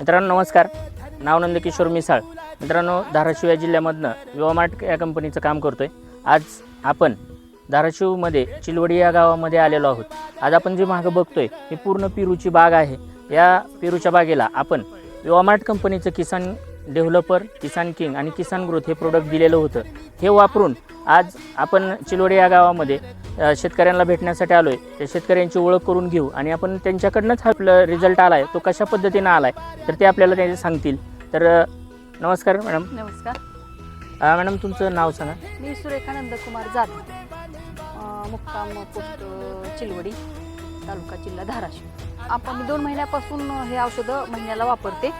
मित्रांनो नमस्कार. नाव नंदकिशोर मिसाळ. मित्रांनो धाराशिव या जिल्ह्यामधनं विवामार्ट या कंपनीचं काम करतोय. आज आपण धाराशिवमध्ये चिलवडी या गावामध्ये आलेलो आहोत. आज आपण जे मागं बघतोय ही पूर्ण पेरूची बाग आहे. या पेरूच्या बागेला आपण विवामार्ट कंपनीचं किसान डेव्हलपर किसान किंग आणि किसान ग्रोथ हे प्रोडक्ट दिलेलं होतं. हे वापरून आज आपण चिलवडी या गावामध्ये शेतकऱ्यांना भेटण्यासाठी आलो आहे त्या शेतकऱ्यांची ओळख करून घेऊ. आणि आपण त्यांच्याकडनंच हा आपला रिझल्ट आला आहे तो कशा पद्धतीनं आला आहे तर ते आपल्याला ते सांगतील. तर नमस्कार मॅडम. नमस्कार. अ, मॅडम तुमचं नाव सांगा. मी सुरेखा नंदकुमार जाधव. अं, मुक्काम पोस्ट चिलवडी तालुका जिल्हा धाराशिव. आपण मी दोन महिन्यापासून हे औषधं महिन्याला वापरते.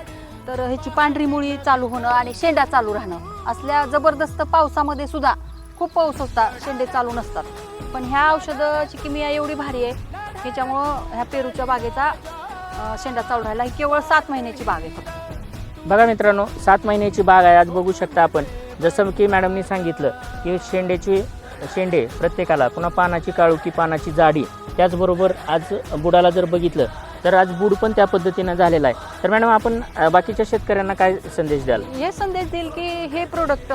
तर ह्याची पांढरी मुळी चालू होणं आणि शेंडा चालू राहणं असल्या जबरदस्त पावसामध्ये सुद्धा खूप पाऊस होता शेंडे चालू नसतात. पण ह्या औषधाची किमिया एवढी भारी आहे ह्याच्यामुळं ह्या पेरूच्या बागेचा शेंडा चालू राहिला. ही केवळ सात महिन्याची बाग आहे फक्त. बघा मित्रांनो सात महिन्याची बाग आहे. आज बघू शकता आपण. जसं की मॅडमनी सांगितलं की शेंड्याची शेंडे प्रत्येकाला पुन्हा पानाची काळुकी पानाची जाडी त्याचबरोबर आज बुडाला जर बघितलं तर आज बुड पण त्या पद्धतीनं झालेला आहे. तर मॅडम आपण बाकीच्या शेतकऱ्यांना काय संदेश द्याल? हे संदेश देईल की हे प्रोडक्ट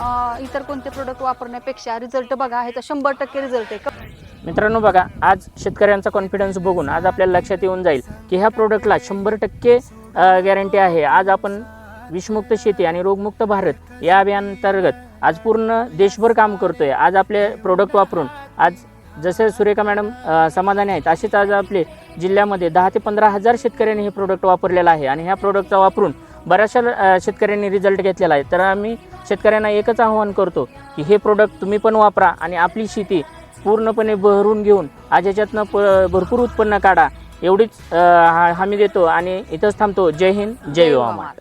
इतर कोणते प्रोडक्ट वापरण्यापेक्षा रिझल्ट बघा ह्याचा शंभर टक्के रिझल्ट आहे. मित्रांनो बघा आज शेतकऱ्यांचा कॉन्फिडन्स बघून आज आपल्याला लक्षात येऊन जाईल की ह्या प्रोडक्टला शंभर टक्के गॅरंटी आहे. आज आपण विषमुक्त शेती आणि रोगमुक्त भारत या अभियानांतर्गत आज पूर्ण देशभर काम करतोय. आज आपले प्रोडक्ट वापरून आज जसे सुरेखा मॅडम समाधानी आहेत असेच आज आपले जिल्ह्यामध्ये दहा ते पंधरा हजार शेतकऱ्यांनी हे प्रोडक्ट वापरलेलं आहे. आणि ह्या प्रोडक्टचा वापरून बऱ्याचशा शेतकऱ्यांनी रिझल्ट घेतलेला आहे. तर आम्ही शेतकऱ्यांना एकच आव्हान करतो की हे प्रोडक्ट तुम्ही पण वापरा आणि आपली शेती पूर्णपणे बहरून घेऊन आज याच्यातनं प भरपूर उत्पन्न काढा. एवढीच हा- हमी देतो आणि इथंच थांबतो. जय हिंद जय मार्ट.